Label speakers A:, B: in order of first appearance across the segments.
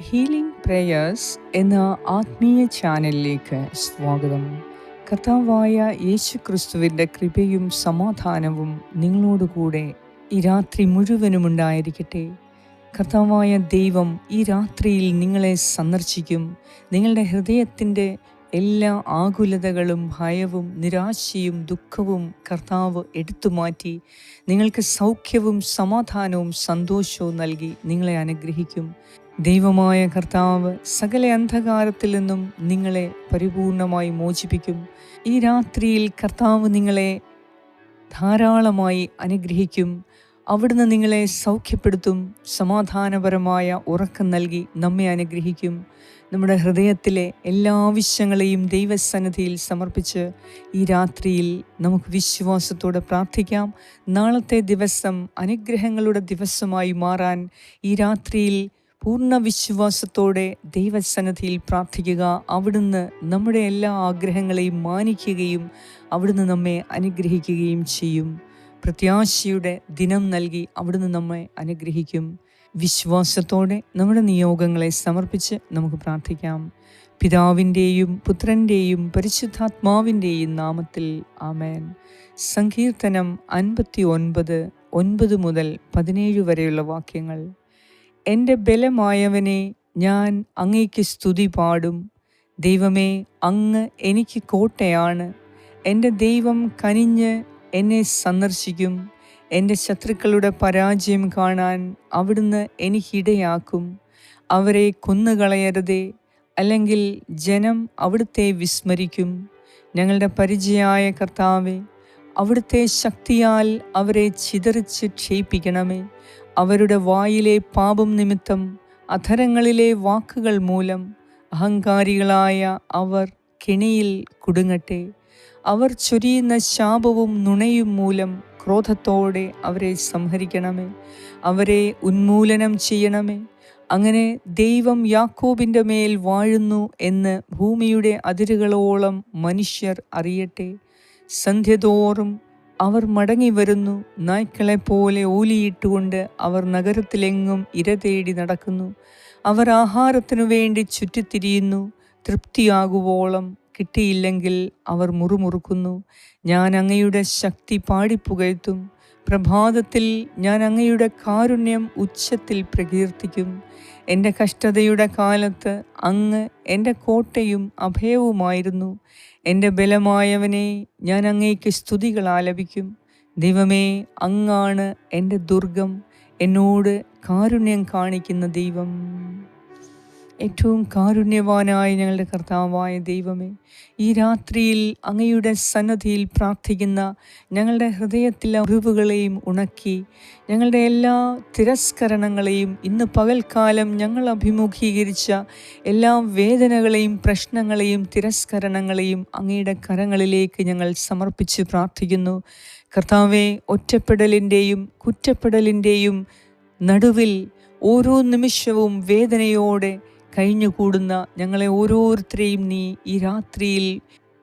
A: Healing prayers എന്ന ആത്മീയ ചാനലിലേക്ക് സ്വാഗതം. കർത്താവായ യേശു ക്രിസ്തുവിന്റെ കൃപയും സമാധാനവും നിങ്ങളോടുകൂടെ ഈ രാത്രി മുഴുവനും ഉണ്ടായിരിക്കട്ടെ. കർത്താവായ ദൈവം ഈ രാത്രിയിൽ നിങ്ങളെ സന്ദർശിക്കും. നിങ്ങളുടെ ഹൃദയത്തിന്റെ എല്ലാ ആകുലതകളും ഭയവും നിരാശയും ദുഃഖവും കർത്താവ് എടുത്തു മാറ്റി നിങ്ങൾക്ക് സൗഖ്യവും സമാധാനവും സന്തോഷവും നൽകി നിങ്ങളെ അനുഗ്രഹിക്കും. ദൈവമായ കർത്താവ് സകല അന്ധകാരത്തിൽ നിന്നും നിങ്ങളെ പരിപൂർണമായി മോചിപ്പിക്കും. ഈ രാത്രിയിൽ കർത്താവ് നിങ്ങളെ ധാരാളമായി അനുഗ്രഹിക്കും. അവിടുന്ന് നിങ്ങളെ സൗഖ്യപ്പെടുത്തും. സമാധാനപരമായ ഉറക്കം നൽകി നമ്മെ അനുഗ്രഹിക്കും. നമ്മുടെ ഹൃദയത്തിലെ എല്ലാ ആവശ്യങ്ങളെയും ദൈവസന്നിധിയിൽ സമർപ്പിച്ച് ഈ രാത്രിയിൽ നമുക്ക് വിശ്വാസത്തോടെ പ്രാർത്ഥിക്കാം. നാളത്തെ ദിവസം അനുഗ്രഹങ്ങളുടെ ദിവസമായി മാറാൻ ഈ രാത്രിയിൽ പൂർണ വിശ്വാസത്തോടെ ദൈവസന്നിധിയിൽ പ്രാർത്ഥിക്കുക. അവിടുന്ന് നമ്മുടെ എല്ലാ ആഗ്രഹങ്ങളെയും മാനിക്കുകയും അവിടുന്ന് നമ്മെ അനുഗ്രഹിക്കുകയും ചെയ്യും. പ്രത്യാശയുടെ ദിനം നൽകി അവിടുന്ന് നമ്മെ അനുഗ്രഹിക്കും. വിശ്വാസത്തോടെ നമ്മുടെ നിയോഗങ്ങളെ സമർപ്പിച്ച് നമുക്ക് പ്രാർത്ഥിക്കാം. പിതാവിന്റെയും പുത്രന്റെയും പരിശുദ്ധാത്മാവിന്റെയും നാമത്തിൽ ആമേൻ. സങ്കീർത്തനം അൻപത്തി ഒൻപത് ഒൻപത് മുതൽ പതിനേഴ് വരെയുള്ള വാക്യങ്ങൾ. എന്റെ ബലമായവനെ ഞാൻ അങ്ങേക്ക് സ്തുതി പാടും. ദൈവമേ അങ്ങ് എനിക്ക് കോട്ടയാണ്. എന്റെ ദൈവം കനിഞ്ഞ് എന്നെ സന്ദർശിക്കും. എന്റെ ശത്രുക്കളുടെ പരാജയം കാണാൻ അവിടുന്ന് എനിക്കിടയാക്കും. അവരെ കൊന്നുകളയരുതേ അല്ലെങ്കിൽ ജനം അവിടുത്തെ വിസ്മരിക്കും. ഞങ്ങളുടെ പരിചയായ കർത്താവെ അവിടുത്തെ ശക്തിയാൽ അവരെ ചിതറിച്ച് ക്ഷയിപ്പിക്കണമേ. അവരുടെ വായിലെ പാപം നിമിത്തം അധരങ്ങളിലെ വാക്കുകൾ മൂലം അഹങ്കാരികളായ അവർ കെണിയിൽ കുടുങ്ങട്ടെ. അവർ ചൊരിയുന്ന ശാപവും നുണയും മൂലം ക്രോധത്തോടെ അവരെ സംഹരിക്കണമേ. അവരെ ഉന്മൂലനം ചെയ്യണമേ. അങ്ങനെ ദൈവം യാക്കോബിന്റെ മേൽ വാഴുന്നു എന്ന് ഭൂമിയുടെ അതിരുകളോളം മനുഷ്യർ അറിയട്ടെ. സന്ധ്യതോറും അവർ മടങ്ങി വരുന്നു. നായ്ക്കളെ പോലെ ഓലിയിട്ടുകൊണ്ട് അവർ നഗരത്തിലെങ്ങും ഇര തേടി നടക്കുന്നു. അവർ ആഹാരത്തിനു വേണ്ടി ചുറ്റിത്തിരിയുന്നു. തൃപ്തിയാകുവോളം കിട്ടിയില്ലെങ്കിൽ അവർ മുറുമുറുക്കുന്നു. ഞാൻ അങ്ങയുടെ ശക്തി പാടിപ്പുകഴ്ത്തും. പ്രഭാതത്തിൽ ഞാൻ അങ്ങയുടെ കാരുണ്യം ഉച്ചത്തിൽ പ്രകീർത്തിക്കും. എന്റെ കഷ്ടതയുടെ കാലത്ത് അങ്ങ് എന്റെ കോട്ടയും അഭയവുമായിരുന്നു. എന്റെ ബലമായവനെ ഞാൻ അങ്ങേക്ക് സ്തുതികൾ ആലപിക്കും. ദൈവമേ അങ്ങാണ് എന്റെ ദുർഗം. എന്നോട് കാരുണ്യം കാണിക്കുന്ന ദൈവം. ഏറ്റവും കാരുണ്യവാനായ ഞങ്ങളുടെ കർത്താവായ ദൈവമേ ഈ രാത്രിയിൽ അങ്ങയുടെ സന്നദ്ധിയിൽ പ്രാർത്ഥിക്കുന്ന ഞങ്ങളുടെ ഹൃദയത്തിലെ അറിവുകളെയും ഉണക്കി ഞങ്ങളുടെ എല്ലാ തിരസ്കരണങ്ങളെയും ഇന്ന് പകൽക്കാലം ഞങ്ങൾ അഭിമുഖീകരിച്ച എല്ലാ വേദനകളെയും പ്രശ്നങ്ങളെയും തിരസ്കരണങ്ങളെയും അങ്ങയുടെ കരങ്ങളിലേക്ക് ഞങ്ങൾ സമർപ്പിച്ച് പ്രാർത്ഥിക്കുന്നു. കർത്താവെ ഒറ്റപ്പെടലിന്റെയും കുറ്റപ്പെടലിന്റെയും നടുവിൽ ഓരോ നിമിഷവും വേദനയോടെ കഴിഞ്ഞുകൂടുന്ന ഞങ്ങളെ ഓരോരുത്തരെയും നീ ഈ രാത്രിയിൽ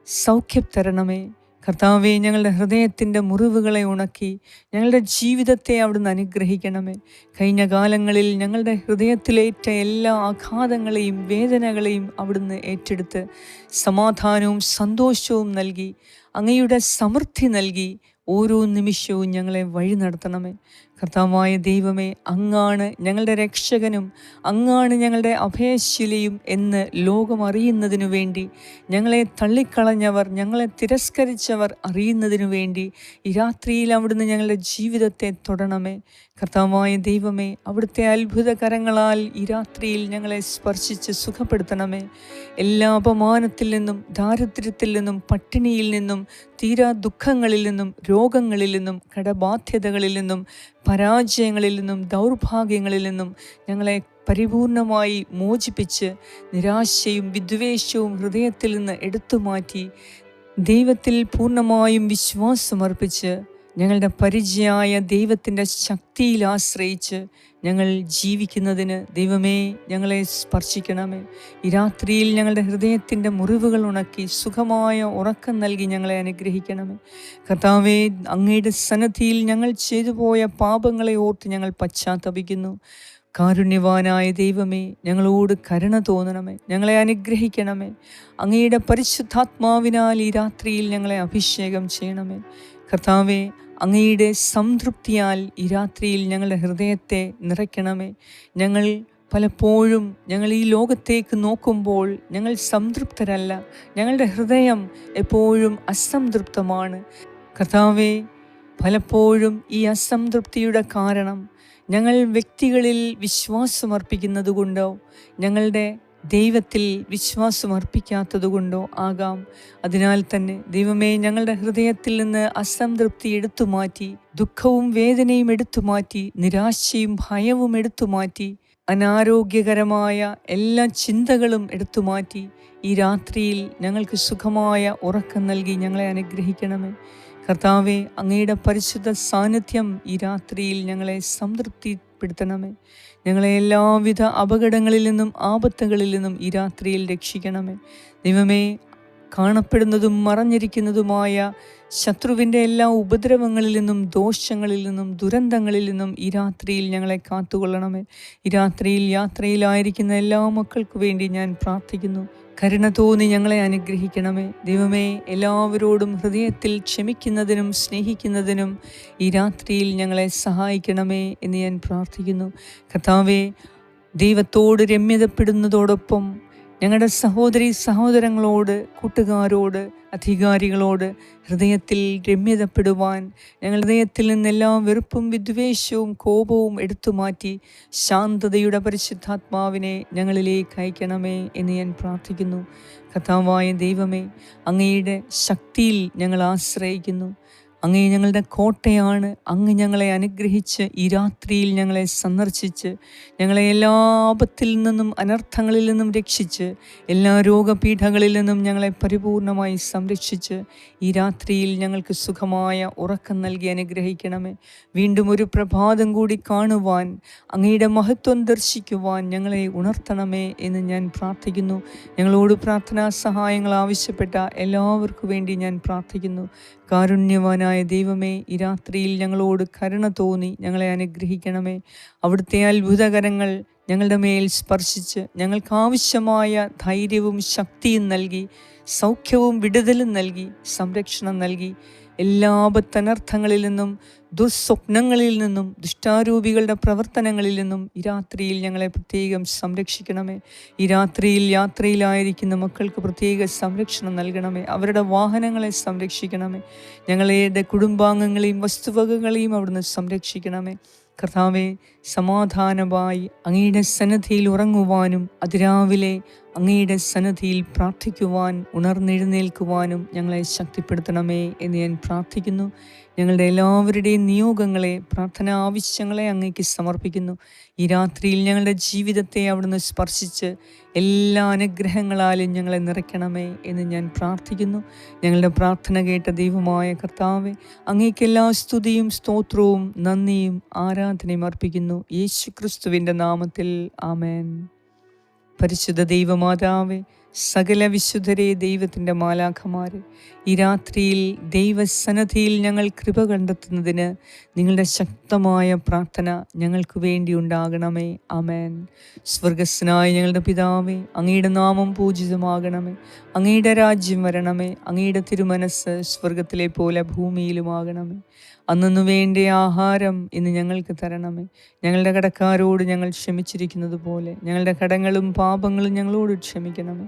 A: സൗഖ്യം തരണമേ കർത്താവെ ഞങ്ങളുടെ ഹൃദയത്തിന്റെ മുറിവുകളെ ഉണക്കി ഞങ്ങളുടെ ജീവിതത്തെ അവിടുന്ന് അനുഗ്രഹിക്കണമേ. കഴിഞ്ഞ കാലങ്ങളിൽ ഞങ്ങളുടെ ഹൃദയത്തിലേറ്റ എല്ലാ ആഘാതങ്ങളെയും വേദനകളെയും അവിടുന്ന് ഏറ്റെടുത്ത് സമാധാനവും സന്തോഷവും നൽകി അങ്ങയുടെ സമൃദ്ധി നൽകി ഓരോ നിമിഷവും ഞങ്ങളെ വഴി നടത്തണമേ. കർത്താവായ ദൈവമേ അങ്ങാണ് ഞങ്ങളുടെ രക്ഷകനും അങ്ങാണ് ഞങ്ങളുടെ അഭയശിലയും എന്ന് ലോകം അറിയുന്നതിനു വേണ്ടി ഞങ്ങളെ തള്ളിക്കളഞ്ഞവർ ഞങ്ങളെ തിരസ്കരിച്ചവർ അറിയുന്നതിനു വേണ്ടി ഈ രാത്രിയിൽ അവിടുന്ന് ഞങ്ങളുടെ ജീവിതത്തെ തൊടണമേ. കർത്താവായ ദൈവമേ അവിടുത്തെ അത്ഭുതകരങ്ങളാൽ ഈ രാത്രിയിൽ ഞങ്ങളെ സ്പർശിച്ച് സുഖപ്പെടുത്തണമേ. എല്ലാ അപമാനത്തിൽ നിന്നും ദാരിദ്ര്യത്തിൽ നിന്നും പട്ടിണിയിൽ നിന്നും തീരാ ദുഃഖങ്ങളിൽ നിന്നും രോഗങ്ങളിൽ നിന്നും കടബാധ്യതകളിൽ നിന്നും പരാജയങ്ങളിൽ നിന്നും ദൗർഭാഗ്യങ്ങളിൽ നിന്നും ഞങ്ങളെ പരിപൂർണമായി മോചിപ്പിച്ച് നിരാശയും വിദ്വേഷവും ഹൃദയത്തിൽ നിന്ന് എടുത്തു മാറ്റി ദൈവത്തിൽ പൂർണമായും വിശ്വാസമർപ്പിച്ച് ഞങ്ങളുടെ പരിചയായ ദൈവത്തിന്റെ ശക്തിയിൽ ആശ്രയിച്ച് ഞങ്ങൾ ജീവിക്കുന്നതിന് ദൈവമേ ഞങ്ങളെ സ്പർശിക്കണമേ. ഈ രാത്രിയിൽ ഞങ്ങളുടെ ഹൃദയത്തിന്റെ മുറിവുകൾ ഉണക്കി സുഖമായ ഉറക്കം നൽകി ഞങ്ങളെ അനുഗ്രഹിക്കണമേ. കർത്താവേ അങ്ങയുടെ സന്നദ്ധിയിൽ ഞങ്ങൾ ചെയ്തു പോയ പാപങ്ങളെ ഓർത്ത് ഞങ്ങൾ പശ്ചാത്തപിക്കുന്നു. കാരുണ്യവാനായ ദൈവമേ ഞങ്ങളോട് കരുണ തോന്നണമേ. ഞങ്ങളെ അനുഗ്രഹിക്കണമേ. അങ്ങയുടെ പരിശുദ്ധാത്മാവിനാൽ ഈ രാത്രിയിൽ ഞങ്ങളെ അഭിഷേകം ചെയ്യണമേ. കർത്താവെ അങ്ങയുടെ സംതൃപ്തിയാൽ ഈ രാത്രിയിൽ ഞങ്ങളുടെ ഹൃദയത്തെ നിറയ്ക്കണമേ. ഞങ്ങൾ പലപ്പോഴും ഞങ്ങൾ ഈ ലോകത്തേക്ക് നോക്കുമ്പോൾ ഞങ്ങൾ സംതൃപ്തരല്ല. ഞങ്ങളുടെ ഹൃദയം എപ്പോഴും അസംതൃപ്തമാണ്. കർത്താവെ പലപ്പോഴും ഈ അസംതൃപ്തിയുടെ കാരണം ഞങ്ങൾ വ്യക്തികളിൽ വിശ്വാസമർപ്പിക്കുന്നത് കൊണ്ടോ ഞങ്ങളുടെ ദൈവത്തിൽ വിശ്വാസം അർപ്പിക്കാത്തതുകൊണ്ടോ ആകാം. അതിനാൽ തന്നെ ദൈവമേ ഞങ്ങളുടെ ഹൃദയത്തിൽ നിന്ന് അസംതൃപ്തി എടുത്തു മാറ്റി ദുഃഖവും വേദനയും എടുത്തു മാറ്റി നിരാശയും ഭയവും എടുത്തു മാറ്റി അനാരോഗ്യകരമായ എല്ലാ ചിന്തകളും എടുത്തു മാറ്റി ഈ രാത്രിയിൽ ഞങ്ങൾക്ക് സുഖമായ ഉറക്കം നൽകി ഞങ്ങളെ അനുഗ്രഹിക്കണമേ. കർത്താവെ അങ്ങയുടെ പരിശുദ്ധ സാന്നിധ്യം ഈ രാത്രിയിൽ ഞങ്ങളെ സംതൃപ്തിപ്പെടുത്തണമേ. ഞങ്ങളെ എല്ലാവിധ അപകടങ്ങളിൽ നിന്നും ആപത്തുകളിൽ നിന്നും ഈ രാത്രിയിൽ രക്ഷിക്കണമേ. ദൈവമേ കാണപ്പെടുന്നതും മറഞ്ഞിരിക്കുന്നതുമായ ശത്രുവിന്റെ എല്ലാ ഉപദ്രവങ്ങളിൽ നിന്നും ദോഷങ്ങളിൽ നിന്നും ദുരന്തങ്ങളിൽ നിന്നും ഈ രാത്രിയിൽ ഞങ്ങളെ കാത്തുകൊള്ളണമേ. ഈ രാത്രിയിൽ യാത്രയിലായിരിക്കുന്ന എല്ലാ മക്കൾക്കു വേണ്ടി ഞാൻ പ്രാർത്ഥിക്കുന്നു. കരുണ തോന്നി ഞങ്ങളെ അനുഗ്രഹിക്കണമേ. ദൈവമേ എല്ലാവരോടും ഹൃദയത്തിൽ ക്ഷമിക്കുന്നതിനും സ്നേഹിക്കുന്നതിനും ഈ രാത്രിയിൽ ഞങ്ങളെ സഹായിക്കണമേ എന്ന് ഞാൻ പ്രാർത്ഥിക്കുന്നു. കർത്താവെ ദൈവത്തോട് രമ്യതപ്പെടുന്നതോടൊപ്പം ഞങ്ങളുടെ സഹോദരി സഹോദരങ്ങളോട് കൂട്ടുകാരോട് അധികാരികളോട് ഹൃദയത്തിൽ രമ്യതപ്പെടുവാൻ ഞങ്ങളുടെ ഹൃദയത്തിൽ നിന്നെല്ലാം വെറുപ്പും വിദ്വേഷവും കോപവും എടുത്തു മാറ്റി ശാന്തതയുടെ പരിശുദ്ധാത്മാവിനെ ഞങ്ങളിലേക്ക് അയക്കണമേ എന്ന് ഞാൻ പ്രാർത്ഥിക്കുന്നു. കഥാവായ ദൈവമേ അങ്ങയുടെ ശക്തിയിൽ ഞങ്ങൾ ആശ്രയിക്കുന്നു. അങ്ങേ ഞങ്ങളുടെ കോട്ടയാണ്. അങ്ങ് ഞങ്ങളെ അനുഗ്രഹിച്ച് ഈ രാത്രിയിൽ ഞങ്ങളെ സന്ദർശിച്ച് ഞങ്ങളെ എല്ലാ ആപത്തിൽ നിന്നും അനർത്ഥങ്ങളിൽ നിന്നും രക്ഷിച്ച് എല്ലാ രോഗപീഠങ്ങളിൽ നിന്നും ഞങ്ങളെ പരിപൂർണമായി സംരക്ഷിച്ച് ഈ രാത്രിയിൽ ഞങ്ങൾക്ക് സുഖമായ ഉറക്കം നൽകി അനുഗ്രഹിക്കണമേ. വീണ്ടും ഒരു പ്രഭാതം കൂടി കാണുവാൻ അങ്ങയുടെ മഹത്വം ദർശിക്കുവാൻ ഞങ്ങളെ ഉണർത്തണമേ എന്ന് ഞാൻ പ്രാർത്ഥിക്കുന്നു. ഞങ്ങളോട് പ്രാർത്ഥനാ സഹായങ്ങൾ ആവശ്യപ്പെട്ട എല്ലാവർക്കും വേണ്ടി ഞാൻ പ്രാർത്ഥിക്കുന്നു. കാരുണ്യവാനായ ദൈവമേ ഈ രാത്രിയിൽ ഞങ്ങളോട് കരുണ തോന്നി ഞങ്ങളെ അനുഗ്രഹിക്കണമേ. അവിടുത്തെ അത്ഭുതകരങ്ങൾ ഞങ്ങളുടെ മേൽ സ്പർശിച്ച് ഞങ്ങൾക്ക് ആവശ്യമായ ധൈര്യവും ശക്തിയും നൽകി സൗഖ്യവും വിടുതലും നൽകി സംരക്ഷണം നൽകി. എല്ലാ അബദ്ധനർത്ഥങ്ങളിൽ നിന്നും ദുസ്വപ്നങ്ങളിൽ നിന്നും ദുഷ്ടാരൂപികളുടെ പ്രവർത്തനങ്ങളിൽ നിന്നും ഈ രാത്രിയിൽ ഞങ്ങളെ പ്രത്യേകം സംരക്ഷിക്കണമേ. ഈ രാത്രിയിൽ യാത്രയിലായിരിക്കുന്ന മക്കൾക്ക് പ്രത്യേക സംരക്ഷണം നൽകണമേ. അവരുടെ വാഹനങ്ങളെ സംരക്ഷിക്കണമേ. ഞങ്ങളുടെ കുടുംബാംഗങ്ങളെയും വസ്തുവകകളെയും അവിടുന്ന് സംരക്ഷിക്കണമേ. കർത്താവെ സമാധാനമായി അങ്ങയുടെ സന്നദ്ധിയിൽ ഉറങ്ങുവാനും അതിരാവിലെ അങ്ങയുടെ സന്നദ്ധിയിൽ പ്രാർത്ഥിക്കുവാൻ ഉണർന്നെഴുന്നേൽക്കുവാനും ഞങ്ങളെ ശക്തിപ്പെടുത്തണമേ എന്ന് ഞാൻ പ്രാർത്ഥിക്കുന്നു. ഞങ്ങളുടെ എല്ലാവരുടെയും നിയോഗങ്ങളെ പ്രാർത്ഥന ആവശ്യങ്ങളെ അങ്ങേക്ക് സമർപ്പിക്കുന്നു. ഈ രാത്രിയിൽ ഞങ്ങളുടെ ജീവിതത്തെ അവിടുന്ന് സ്പർശിച്ച് എല്ലാ അനുഗ്രഹങ്ങളാലും ഞങ്ങളെ നിറയ്ക്കണമേ എന്ന് ഞാൻ പ്രാർത്ഥിക്കുന്നു. ഞങ്ങളുടെ പ്രാർത്ഥന കേട്ട ദൈവമായ കർത്താവെ അങ്ങേക്ക് എല്ലാ സ്തുതിയും സ്തോത്രവും നന്ദിയും ആരാധനയും അർപ്പിക്കുന്നു. യേശു ക്രിസ്തുവിന്റെ നാമത്തിൽ ആമേൻ. പരിശുദ്ധ ദൈവമാതാവേ സകല വിശുദ്ധരെ ദൈവത്തിന്റെ മാലാഖമാർ ഈ രാത്രിയിൽ ദൈവസന്നദ്ധിയിൽ ഞങ്ങൾ കൃപ കണ്ടെത്തുന്നതിന് നിങ്ങളുടെ ശക്തമായ പ്രാർത്ഥന ഞങ്ങൾക്ക് വേണ്ടി ഉണ്ടാകണമേ. അമേൻ സ്വർഗസ്നായ ഞങ്ങളുടെ പിതാവേ അങ്ങയുടെ നാമം പൂജിതമാകണമേ. അങ്ങയുടെ രാജ്യം വരണമേ. അങ്ങയുടെ തിരുമനസ് സ്വർഗത്തിലെ പോലെ ഭൂമിയിലുമാകണമേ. അന്നു വേണ്ട ആഹാരം ഇന്ന് ഞങ്ങൾക്ക് തരണമേ. ഞങ്ങളുടെ കടക്കാരോട് ഞങ്ങൾ ക്ഷമിച്ചിരിക്കുന്നത് പോലെ ഞങ്ങളുടെ കടങ്ങളും പാപങ്ങളും ഞങ്ങളോട് ക്ഷമിക്കണമേ.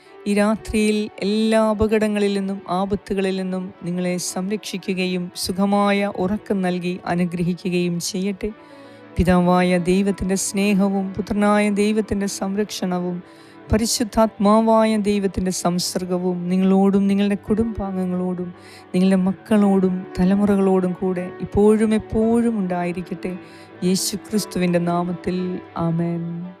A: ഈ രാത്രിയിൽ എല്ലാ അപകടങ്ങളിൽ നിന്നും ആപത്തുകളിൽ നിന്നും നിങ്ങളെ സംരക്ഷിക്കുകയും സുഖമായ ഉറക്കം നൽകി അനുഗ്രഹിക്കുകയും ചെയ്യട്ടെ. പിതാവായ ദൈവത്തിന്റെ സ്നേഹവും പുത്രനായ ദൈവത്തിന്റെ സംരക്ഷണവും പരിശുദ്ധാത്മാവായ ദൈവത്തിന്റെ സംസർഗവും നിങ്ങളോടും നിങ്ങളുടെ കുടുംബാംഗങ്ങളോടും നിങ്ങളുടെ മക്കളോടും തലമുറകളോടും കൂടെ ഇപ്പോഴും എപ്പോഴും ഉണ്ടായിരിക്കട്ടെ. യേശു ക്രിസ്തുവിന്റെ നാമത്തിൽ. ആമേൻ.